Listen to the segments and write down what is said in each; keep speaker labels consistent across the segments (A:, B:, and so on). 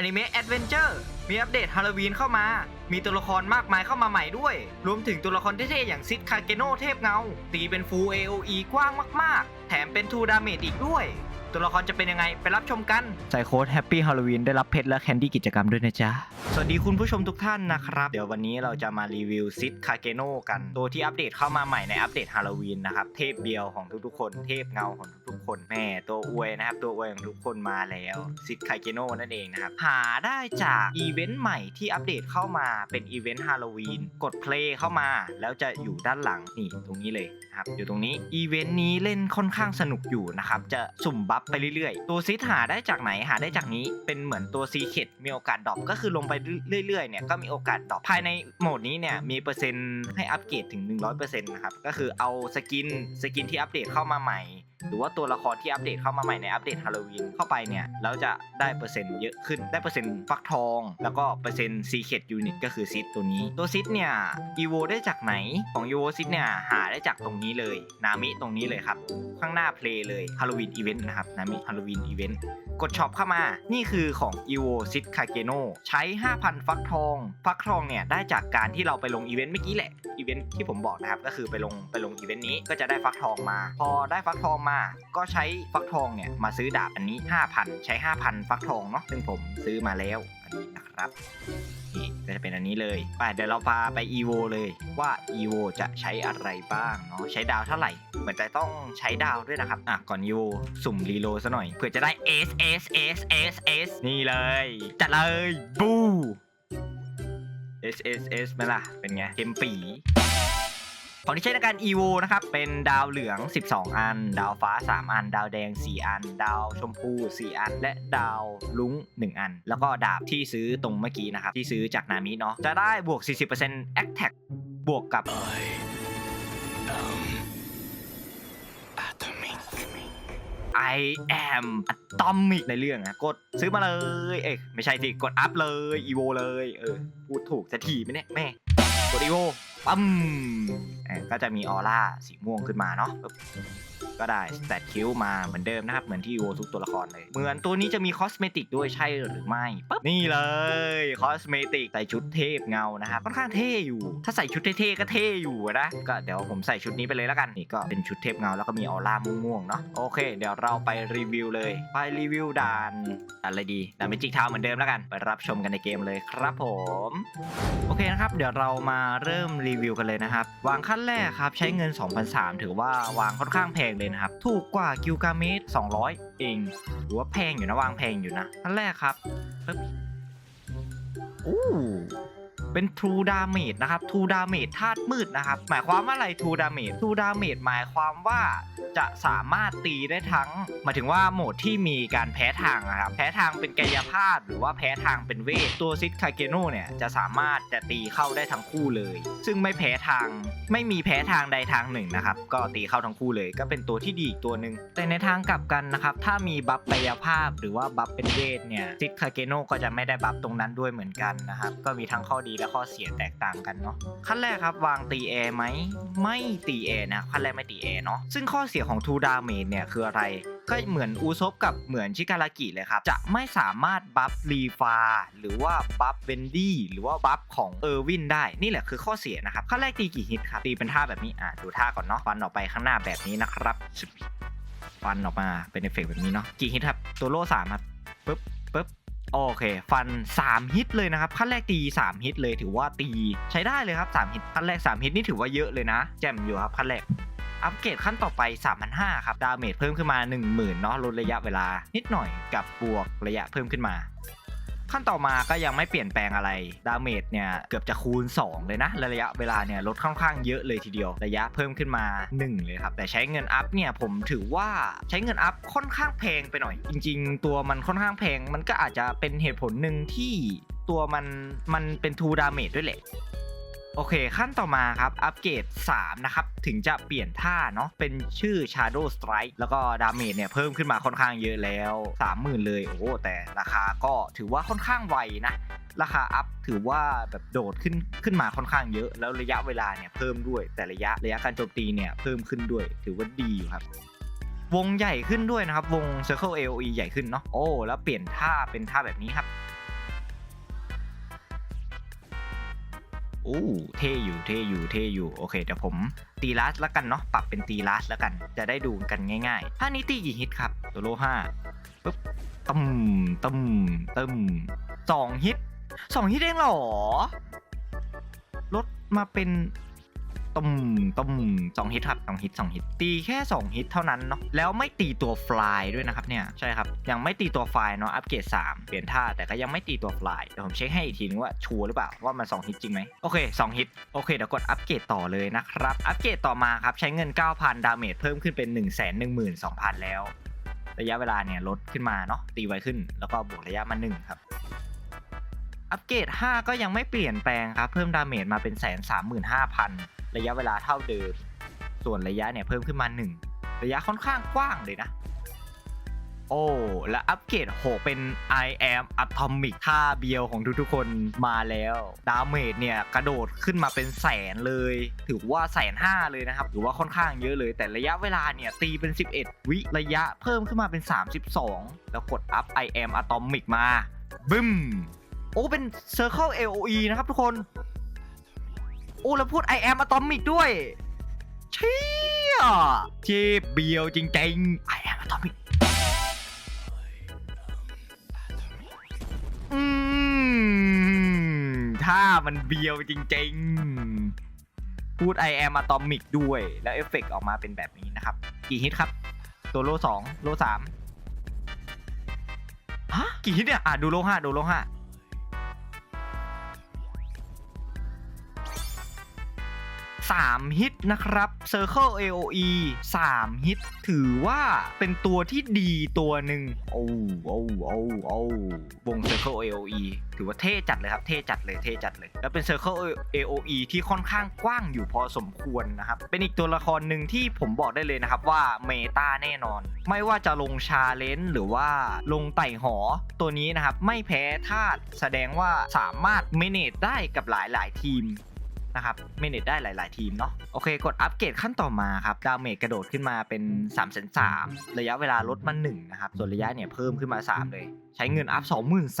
A: อนิเมะแอดเวนเจอร์มีอัปเดตฮาโลวีนเข้ามา มีตัวละครมากมายเข้ามาใหม่ด้วย รวมถึงตัวละครเท่ๆอย่างซิดคาเกโนเทพเงา ตีเป็นฟูล AOE กว้างมากๆ แถมเป็นทูดาเมจอีกด้วย ตัวละครจะเป็นยังไงไปรับชมกัน ใส่โค้ดแฮปปี้ฮาโลวีนได้รับเพชรและแคนดี้กิจกรรมด้วยนะจ๊ะ สวัสดีคุณผู้ชมทุกท่านนะครับ เดี๋ยววันนี้เราจะมารีวิวซิดคาเกโนกัน ตัวที่อัปเดตเข้ามาใหม่ในอัปเดตฮาโลวีนนะครับ เทพเดียวของทุกๆคน เทพเงาของทุกๆคน แม่ตัวอวยนะครับ ตัวอวยของทุกคนมาแล้วซิดคาเกโนนั่นเองนะครับ หาได้จากอีเวนต์ใหม่ที่อัปเดตเข้ามาเป็นอีเวนต์ฮาโลวีนกดเพลย์เข้ามา แล้วจะอยู่ด้านหลังนี่ตรงนี้เลยนะครับอยู่ตรงนี้อีเวนต์นี้เล่นค่อนข้างสนุกอยู่นะครับจะสุ่มบัฟไปเรื่อยๆ ตัวซิดหาได้จากไหนหาได้จากนี้เป็นเหมือนตัวซีเคดมีโอกาสดรอปก็คือลงไปเรื่อยๆเนี่ยก็มีโอกาสดรอปภายในโหมดนี้เนี่ยมีเปอร์เซ็นต์ให้อัปเกรดถึง 100%นะครับก็คือเอาสกินสกินที่อัปเดตเข้ามาใหม่ หรือว่าตัวละครที่อัปเดตเข้ามาใหม่ในอัปเดตฮาโลวีนเข้าไปเนี่ยแล้วจะได้เปอร์เซ็นต์เยอะขึ้นได้เปอร์เซ็นต์ฟักทอง แล้วก็เปอร์เซ็นต์ซีเคดยูนิตก็คือซิดตัวนี้ ตัวซิดเนี่ยอีโวได้จากไหนของอีโวซิดเนี่ยหาได้จากตรงนี้เลย นามิตรงนี้เลยครับ ข้างหน้าเพลย์เลยฮาโลวีนอีเวนต์นะครับนามิฮาโลวีนอีเวนต์กดช็อปเข้ามา นี่คือของ evo sit kageno ใช้ 5,000 ฟักทอง ฟักทองเนี่ยได้จากการที่เราไปลงอีเวนต์เมื่อกี้แหละ อีเวนต์ที่ผมบอกนะครับ ก็คือไปลงไปลงอีเวนต์นี้ก็จะได้ฟักทองมา พอได้ฟักทองมาก็ใช้ฟักทองเนี่ยมาซื้อดาบอันนี้ 5,000 ใช้ 5,000 ฟักทองเนาะซึ่งผมซื้อมาแล้วอันนี้นะครับนี่ก็จะเป็นอันนี้เลยไปเดี๋ยวเราพาไป evo เลยว่า evo จะใช้อะไรบ้างเนาะใช้ดาวเท่าไหร่เหมือนจะต้องใช้ดาวด้วยนะครับอะก่อน evo สุ่มรีโลซะหน่อยเพื่อจะได้ S S S S S นี่เลย จัดเลยบู S S S ไหมล่ะเป็นไงเทมปี ของที่ใช้ในการ EVO นะครับ เป็นดาวเหลือง 12 อัน ดาวฟ้า 3 อัน ดาวแดง 4 อัน ดาวชมพู 4 อัน และดาวลุ้ง1 อัน แล้วก็ดาบที่ซื้อตรงเมื่อกี้นะครับ ที่ซื้อจากนามิเนาะ จะได้บวก 40% Attack บวกกับ I am atomic ในเรื่องนะกดซื้อมาเลย เอ้ยไม่ใช่สิ กดอัพเลย EVO เลย เออ พูดถูกสักทีไหมเนี่ยแม่ กด EVO ปั๊มเอ่อก็จะมีออร่าสีม่วงขึ้นมาเนาะ ก็ได้สแตทคิวมาเหมือนเดิมนะครับ เหมือนที่ EVO ทุกตัวละครเลย เหมือนตัวนี้จะมีคอสเมติกด้วยใช่หรือไม่ปึ๊บนี่เลยคอสเมติกใส่ชุดเทพเงานะครับค่อนข้างเท่อยู่ ถ้าใส่ชุดเท่ๆก็เท่อยู่นะก็เดี๋ยวผมใส่ชุดนี้ไปเลยแล้วกันนี่ก็เป็นชุดเทพเงาแล้วก็มีออร่าม่วงๆเนาะโอเค เดี๋ยวเราไปรีวิวเลย ไปรีวิวด่านอะไรดีด่านเมจิกทาวเหมือนเดิมแล้วกันไปรับชมกันในเกมเลยครับผมโอเคนะครับเดี๋ยวเรามาเริ่มรีวิวกันเลยนะครับวางขั้นแรกครับใช้เงิน 2,003ถือว่าวางค่อนข้างแพงเลยนะครับ ถูกกว่ากิลกาเมต200 เอง หรือว่าแพงอยู่นะวางแพงอยู่นะขั้นแรกครับปึ๊บอู้ เป็น True Damage นะครับ True Damage ธาตุมืดนะครับ หมายความว่าอะไร True Damage True Damage หมายความว่าจะสามารถตีได้ทั้งหมายถึงว่าโหมดที่มีการแพ้ทางนะครับแพ้ทางเป็นกายภาพ หรือว่าแพ้ทางเป็นเวท ตัวซิดคาเกโนเนี่ยจะสามารถจะตีเข้าได้ทั้งคู่เลย ซึ่งไม่แพ้ทางไม่มีแพ้ทางใดทางหนึ่งนะครับก็ตีเข้าทั้งคู่เลย ก็เป็นตัวที่ดีอีกตัวหนึ่งแต่ในทางกลับกันนะครับถ้ามีบัฟกายภาพ หรือว่าบัฟเป็นเวทเนี่ยซิดคาเกโนก็จะไม่ได้บัฟตรงนั้นด้วยเหมือนกันนะครับก็มีทั้งข้อดีและข้อเสียแตกต่างกันเนาะขั้นแรกครับวางตีแอร์ไหมไม่ตีแอร์นะขั้นแรกไม่ตีแอร์เนาะซึ่งข้อเสียของทูดาเมจเนี่ยคืออะไรก็เหมือนอูซบกับเหมือนชิการากิเลยครับ จะไม่สามารถบัฟรีฟาหรือว่าบัฟเวนดี้หรือว่าบัฟของเออร์วินได้นี่แหละคือข้อเสียนะครับขั้นแรกตีกี่ฮิตครับตีเป็นท่าแบบนี้อะดูท่าก่อนเนาะฟันออกไปข้างหน้าแบบนี้นะครับฟันออกมาเป็นเอฟเฟกต์แบบนี้เนาะกี่ฮิตครับตัวโล่สามครับปึ๊บปึ๊บ โอเค ฟัน 3 ฮิตเลยนะครับ ขั้นแรกตี 3 ฮิตเลยถือว่าตีใช้ได้เลยครับ 3 ฮิตขั้นแรก 3 ฮิตนี่ถือว่าเยอะเลยนะ แจ่มอยู่ครับขั้นแรกอัปเกรดขั้นต่อไป 3,500 ครับ ดาเมจเพิ่มขึ้นมา 10,000 เนาะลดระยะเวลานิดหน่อยกับบวกระยะเพิ่มขึ้นมา ขั้นต่อมาก็ยังไม่เปลี่ยนแปลงอะไร ดาเมจเนี่ย เกือบจะคูณ 2 เลยนะระยะเวลาเนี่ยลดค่อนข้างเยอะเลยทีเดียว ระยะเพิ่มขึ้นมา 1 เลยครับ แต่ใช้เงินอัพเนี่ยผมถือว่าใช้เงินอัพค่อนข้างแพงไปหน่อย จริง ๆ ตัวมันค่อนข้างแพง มันก็อาจจะเป็นเหตุผลหนึ่งที่ตัวมันมันเป็นทูดาเมจด้วยแหละ โอเค ขั้นต่อมาครับอัปเกรด3นะครับ ถึงจะเปลี่ยนท่าเนาะเป็นชื่อ Shadow Strike แล้วก็ดาเมจเนี่ยเพิ่มขึ้นมาค่อนข้างเยอะแล้ว 30,000 เลย โอ้ แต่ราคาก็ถือว่าค่อนข้างไวนะ ราคาอัพถือว่าแบบโดดขึ้นขึ้นมาค่อนข้างเยอะ แล้วระยะเวลาเนี่ยเพิ่มด้วยแต่ระยะระยะการโจมตีเนี่ยเพิ่มขึ้นด้วย ถือว่าดีอยู่ครับวงใหญ่ขึ้นด้วยนะครับ วง Circle AOE ใหญ่ขึ้นเนาะโอ้แล้วเปลี่ยนท่าเป็นท่าแบบนี้ครับ โอ้เท่อยู่เท่อยู่เท่อยู่โอเคเดี๋ยวผมตีลัสแล้วกันเนาะปรับเป็นตีลัสแล้วกัน จะได้ดูกันง่ายๆท่านี้ตีกี่ฮิตครับตัวโลห้าปึ๊บตึมตึมตึมสองฮิตสองฮิตเองเหรอลดมาเป็น ตุ่มตุ่มสองฮิตครับสองฮิตสองฮิตตีแค่สองฮิตเท่านั้นเนาะแล้วไม่ตีตัวฟลายด้วยนะครับเนี่ยใช่ครับยังไม่ตีตัวฟล์เนาะอัปเกรด3เปลี่ยนท่าแต่ก็ยังไม่ตีตัวฟลายเดี๋ยวผมเช็คให้อีกทีนึงว่าชัวร์หรือเปล่าว่ามัน 2 ฮิตจริงไหมโอเค 2 ฮิตโอเคเดี๋ยวกดอัปเกรดต่อเลยนะครับอัปเกรดต่อมาครับใช้เงิน 9,000 ดาเมจเพิ่มขึ้นเป็น 1 1 2 0 0 0 แล้ว ระยะเวลาเนี่ยลดขึ้นมาเนาะตีไวขึ้น แล้วก็บวกระยะมา1ครับอัปเกรด5ก็ยังไม่เปลี่ยนแปลงครับเพิ่มดาเมจมาเป็นแสนสามหมื่นห้าพัน ระยะเวลาเท่าเดิม ส่วนระยะเนี่ยเพิ่มขึ้นมา 1 ระยะค่อนข้างกว้างเลยนะ โอ้ และอัปเกรด6เป็น I am atomic ท่าเบียวของทุกๆคนมาแล้ว ดาเมจเนี่ย กระโดดขึ้นมาเป็นแสนเลย ถือว่าแสนห้าเลยนะครับ ถือว่าค่อนข้างเยอะเลย แต่ระยะเวลาเนี่ย ตีเป็น 11 วิระยะเพิ่มขึ้นมาเป็น 32 แล้วกดอัพ I am atomic มาบึ้มโอ้ เป็น Circle AOE นะครับทุกคน อ้แล้วพูด I am atomic ด้วย เชี่ยเจ็บเบียวจริงๆ I am atomic อืม ถ้ามันเบียวจริงๆ พูด I am atomic ด้วย แล้วเอฟเฟกต์ออกมาเป็นแบบนี้นะครับ กี่ฮิตครับ ตัวโลสองโลสามฮะกี่ฮิตเนี่ย อะ ดูโลห้าดูโลห้า 3 ฮิตนะครับ Circle AOE 3 ฮิต ถือว่าเป็นตัวที่ดีตัวหนึ่งโอ้โอ้โอ้โอ้วง Circle AOE ถือว่าเท่จัดเลยครับ เท่จัดเลย เท่จัดเลย แล้วเป็น Circle AOE ที่ค่อนข้างกว้างอยู่พอสมควรนะครับ เป็นอีกตัวละครหนึ่งที่ผมบอกได้เลยนะครับว่าเมตาแน่นอน ไม่ว่าจะลงชาเลนจ์หรือว่าลงไต่หอตัวนี้นะครับ ไม่แพ้ธาตุแสดงว่าสามารถเมเนจได้กับหลาย ๆ ทีม นะครับเมเนจได้หลาย ๆ ทีมเนาะโอเค กดอัปเกรดขั้นต่อมาครับดาเมจกระโดดขึ้นมาเป็น3 3 0 0ระยะเวลาลดมา1นะครับส่วนระยะเนี่ยเพิ่มขึ้นมา 3 เลย ใช้เงินอัพ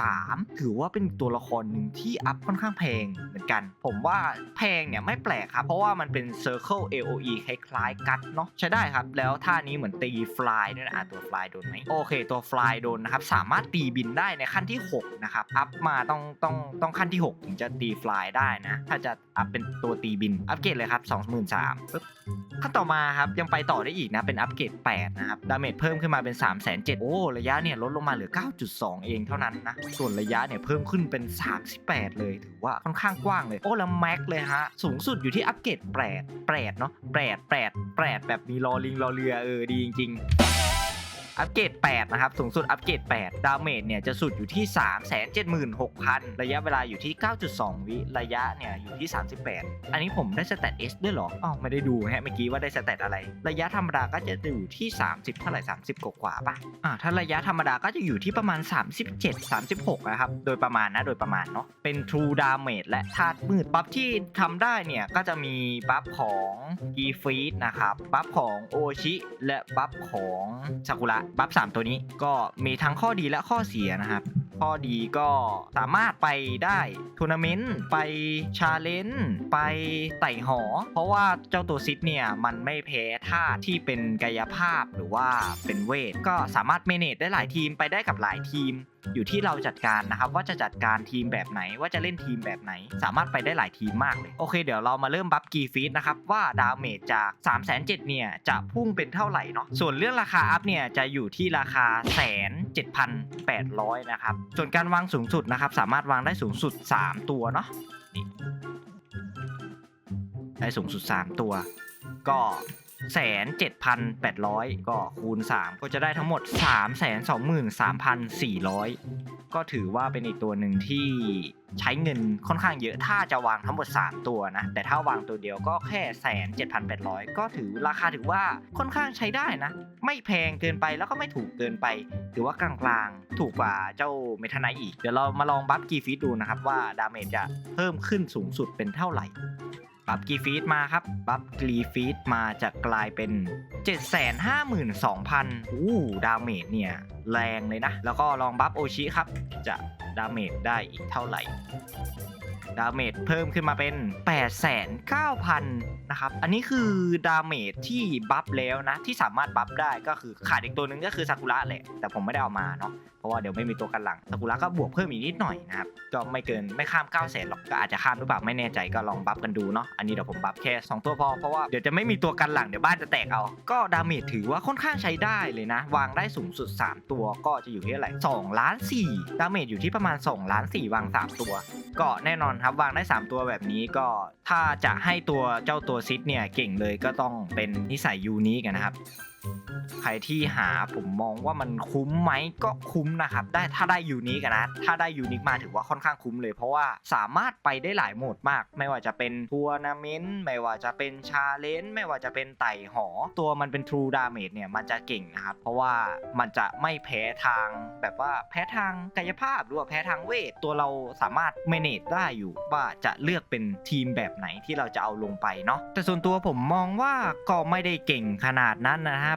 A: 23,000ถือว่าเป็นตัวละครหนึ่งที่อัพค่อนข้างแพงเหมือนกัน ผมว่าแพงเนี่ยไม่แปลกครับ เพราะว่ามันเป็น Circle AOE คล้ายๆกัดเนาะใช้ได้ครับ แล้วท่านี้เหมือนตีฟลายด้วยนะอะตัวฟลายโดนไหมโอเค ตัวฟลายโดนนะครับสามารถตีบินได้ในขั้นที่6นะครับอัพมาต้องต้องต้องขั้นที่ 6 ถึงจะตีฟลายได้นะถ้าจะอัพเป็นตัวตีบิน อัปเกรดเลยครับ 23,000ปึ๊บขั้นต่อมาครับ ยังไปต่อได้อีกนะ เป็นอัปเกรด 8 นะครับ ดาเมจเพิ่มขึ้นมาเป็น 3 7 0 0 0โอ้ ระยะเนี่ยลดลงมาเหลือ 9.2 เองเท่านั้นนะ ส่วนระยะเนี่ยเพิ่มขึ้นเป็น 38 เลย ถือว่าค่อนข้างกว้างเลย โอ้ แล้วแม็กเลยฮะ สูงสุดอยู่ที่อัปเกรด 8 8 เนาะ8 8 8 แบบมีรอลิงรอเรือเออดีจริง ๆ อัปเกรด8นะครับสูงสุดอัปเกรด8ดาเมจเนี่ยจะสุดอยู่ที่ 376,000 ระยะเวลาอยู่ที่ 9.2 วิระยะเนี่ยอยู่ที่ 38 อันนี้ผมได้สแตท S ด้วยเหรออ๋อไม่ได้ดูฮะเมื่อกี้ว่าได้สแตทอะไร ระยะธรรมดาก็จะอยู่ที่ 30 เท่าไหร่ 30 กว่าๆป่ะอ่าถ้าระยะธรรมดาก็จะอยู่ที่ประมาณ 37 36 นะครับ โดยประมาณนะโดยประมาณเนาะเป็น True Damage และธาตุมืดบัฟที่ทำได้เนี่ยก็จะมีบัฟของกีฟีดนะครับบัฟของโอชิและบัฟของซากุระบัฟ3ตัวนี้ก็มีทั้งข้อดีและข้อเสียนะครับ ข้อดีก็สามารถไปได้ทัวร์นาเมนต์ไปชาเลนจ์ไปไต่หอ เพราะว่าเจ้าตัวซิดเนี่ย มันไม่แพ้ท่าที่เป็นกายภาพหรือว่าเป็นเวท ก็สามารถเมเนจได้หลายทีมไปได้กับหลายทีมอยู่ที่เราจัดการนะครับว่าจะจัดการทีมแบบไหน ว่าจะเล่นทีมแบบไหน สามารถไปได้หลายทีมมากเลยโอเค เดี๋ยวเรามาเริ่มบัฟกีฟีดนะครับว่าดาเมจจาก3 7 0 0 0เนี่ยจะพุ่งเป็นเท่าไหร่เนาะส่วนเรื่องราคาอัพเนี่ยจะอยู่ที่ราคาแสนเจ็ดพันแปดร้อยนะครับส่วนการวางสูงสุดนะครับสามารถวางได้สูงสุด 3 ตัวเนาะนี่ได้สูงสุด 3 ตัว ก็ แสนเจ็ดพันแปดร้อยก็คูณ 3 ก็จะได้ทั้งหมด3ามแสนสองหมื่นสามพันสี่ร้อยก็ถือว่าเป็นอีกตัวหนึ่งที่ใช้เงินค่อนข้างเยอะถ้าจะวางทั้งหมด 3 ตัวนะ แต่ถ้าวางตัวเดียวก็แค่แสนเจ็ดพันแปดร้อยก็ถือราคาถือว่าค่อนข้างใช้ได้นะ ไม่แพงเกินไปแล้วก็ไม่ถูกเกินไป ถือว่ากลางๆ ถูกกว่าเจ้าเมทานายอีก เดี๋ยวเรามาลองบัฟกีฟีดดูนะครับว่าดาเมจจะเพิ่มขึ้นสูงสุดเป็นเท่าไหร่ บัฟกีฟีดมาครับบัฟกรีฟีดมาจะกลายเป็น 752,000อู้ดาเมจเนี่ยแรงเลยนะ แล้วก็ลองบัฟโอชิครับ จะดาเมจได้อีกเท่าไหร่ ดาเมจเพิ่มขึ้นมาเป็น 8,900นะครับ อันนี้คือดาเมจที่บัฟแล้วนะ ที่สามารถบัฟได้ก็คือขาดอีกตัวหนึ่งก็คือซากุระแหละ แต่ผมไม่ได้เอามาเนาะเพราะว่าเดี๋ยวไม่มีตัวกันหลังซากุระก็บวกเพิ่มอีกนิดหน่อยนะครับก็ไม่เกินไม่ข้าม9 0 0 0 0หรอกก็อาจจะข้ามหรือเปล่าไม่แน่ใจก็ลองบัฟกันดูเนาะอันนี้เดี๋ยวผมบัฟแค่2ตัวพอเพราะว่าเดี๋ยวจะไม่มีตัวกันหลังเดี๋ยวบ้านจะแตกเอา ก็ดาเมจถือว่าค่อนข้างใช้ได้เลยนะ วางได้สูงสุด 3 ตัวก็จะอยู่ที่เท่าไหร2ล้าน4ดาเมจอยู่ที่ประมาณ2ล้าน4วาง 3 ตัว ก็แน่นอนครับวางได้ 3 ตัวแบบนี้ก็ถ้าจะให้ตัวเจ้าตัวซิดเนี่ยเก่งเลยก็ต้องเป็นนิสัยยูนิกันนะครับ ใครที่หาผมมองว่ามันคุ้มไหมก็คุ้มนะครับ ได้ถ้าได้ยูนิกันนะ ถ้าได้ยูนิคมาถือว่าค่อนข้างคุ้มเลย เพราะว่าสามารถไปได้หลายโหมดมาก ไม่ว่าจะเป็นทัวร์นาเมนต์ไม่ว่าจะเป็นชาเลนจ์ไม่ว่าจะเป็นไต่หอ ตัวมันเป็น True Damage เนี่ยมันจะเก่งนะครับ เพราะว่ามันจะไม่แพ้ทางแบบว่าแพ้ทางกายภาพหรือว่าแพ้ทางเวท ตัวเราสามารถ manage ได้อยู่ว่าจะเลือกเป็นทีมแบบไหนที่เราจะเอาลงไปเนาะแต่ส่วนตัวผมมองว่าก็ไม่ได้เก่งขนาดนั้นนะครั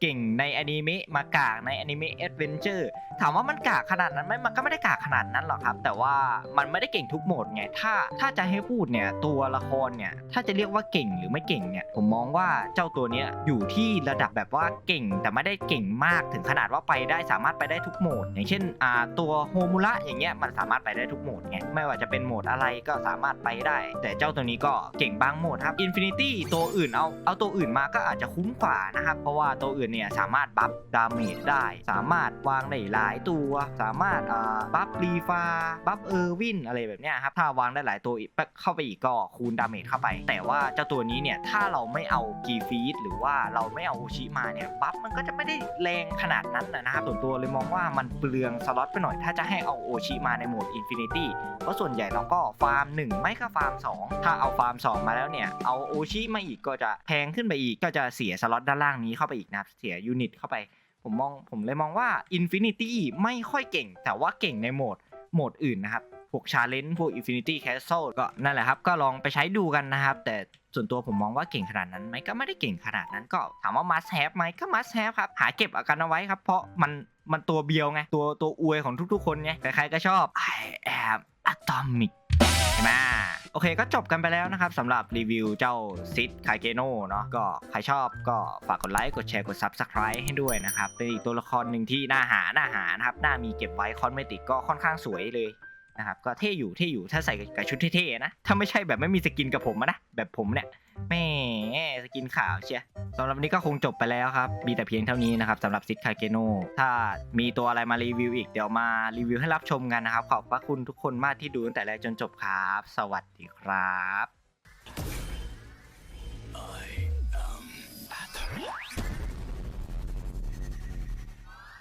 A: เก่งในอนิเมะมากากในอนิเมะแอดเวนเจอร์ถามว่ามันกากขนาดนั้นไหมมันก็ไม่ได้กากขนาดนั้นหรอกครับ แต่ว่ามันไม่ได้เก่งทุกโหมดไงถ้าถ้าจะให้พูดเนี่ยตัวละครเนี่ยถ้าจะเรียกว่าเก่งหรือไม่เก่งเนี่ยผมมองว่าเจ้าตัวเนี้ยอยู่ที่ระดับแบบว่าเก่ง แต่ไม่ได้เก่งมากถึงขนาดว่าไปได้สามารถไปได้ทุกโหมด อย่างเช่นอ่าตัวโฮมูระอย่างเงี้ยมันสามารถไปได้ทุกโหมดไงไม่ว่าจะเป็นโหมดอะไรก็สามารถไปได้ แต่เจ้าตัวนี้ก็เก่งบางโหมดครับ Infinity ตัวอื่นเอาเอาตัวอื่นมาก็อาจจะคุ้มกว่านะครับเพราะว่าตัวอื่นเนี่ยสามารถบัฟดาเมจได้ สามารถวางได้หลายตัว สามารถอ่าบัฟรีฟาบัฟเออร์วินอะไรแบบเนี้ยครับถ้าวางได้หลายตัวเข้าไปอีกก็คูณดาเมจเข้าไป แต่ว่าเจ้าตัวนี้เนี่ยถ้าเราไม่เอากีฟีดหรือว่าเราไม่เอาโอชิมาเนี่ยบัฟมันก็จะไม่ได้แรงขนาดนั้นนะนะครับส่วนตัวเลยมองว่ามันเปลืองสล็อตไปหน่อยถ้าจะให้เอาโอชิมาในโหมดอินฟินิตี้เพราะส่วนใหญ่เราก็ฟาร์ม 1 ไม่ก็ฟาร์ม 2 ถ้าเอาฟาร์ม 2 มาแล้วเนี่ย เอาโอชิมาอีกก็จะแพงขึ้นไปอีกก็จะเสียสล็อตด้านล่างนี้เข้าไปอีกนะครับเสียยูนิตเข้าไป ผมมองผมเลยมองว่า Infinity ไม่ค่อยเก่ง แต่ว่าเก่งในโหมดโหมดอื่นนะครับ พวก Challenge พวก Infinity Castle ก็นั่นแหละครับ ก็ลองไปใช้ดูกันนะครับ แต่ส่วนตัวผมมองว่าเก่งขนาดนั้นไหมก็ไม่ได้เก่งขนาดนั้นก็ถามว่า must have ไหมก็ must have ครับ หาเก็บอากันเอาไว้ครับ เพราะมันมันตัวเบียวไง ตัวตัวอวยของทุกๆ คนไงใครๆก็ชอบ I am atomic ใช่ไหม โอเคก็จบกันไปแล้วนะครับสำหรับรีวิวเจ้าซิดคาเกโนเนาะก็ใครชอบก็ฝากกดไลค์กดแชร์กด Subscribe ให้ด้วยนะครับ เป็นอีกตัวละครหนึ่งที่น่าหาน่าหานะครับน่ามีเก็บไว้คอนเมติกก็ค่อนข้างสวยเลย นะครับก็เท่อยู่เท่อยู่ถ้าใส่กับชุดเท่ๆนะ ถ้าไม่ใช่แบบไม่มีสกินกับผมนะแบบผมเนี่ยแม่สกินขาวเชียสำหรับวันนี้ก็คงจบไปแล้วครับ มีแต่เพียงเท่านี้นะครับสำหรับซิดคาเกโนถ้ามีตัวอะไรมารีวิวอีกเดี๋ยวมารีวิวให้รับชมกันนะครับ ขอบพระคุณทุกคนมากที่ดูตั้งแต่แรกจนจบครับ สวัสดีครับ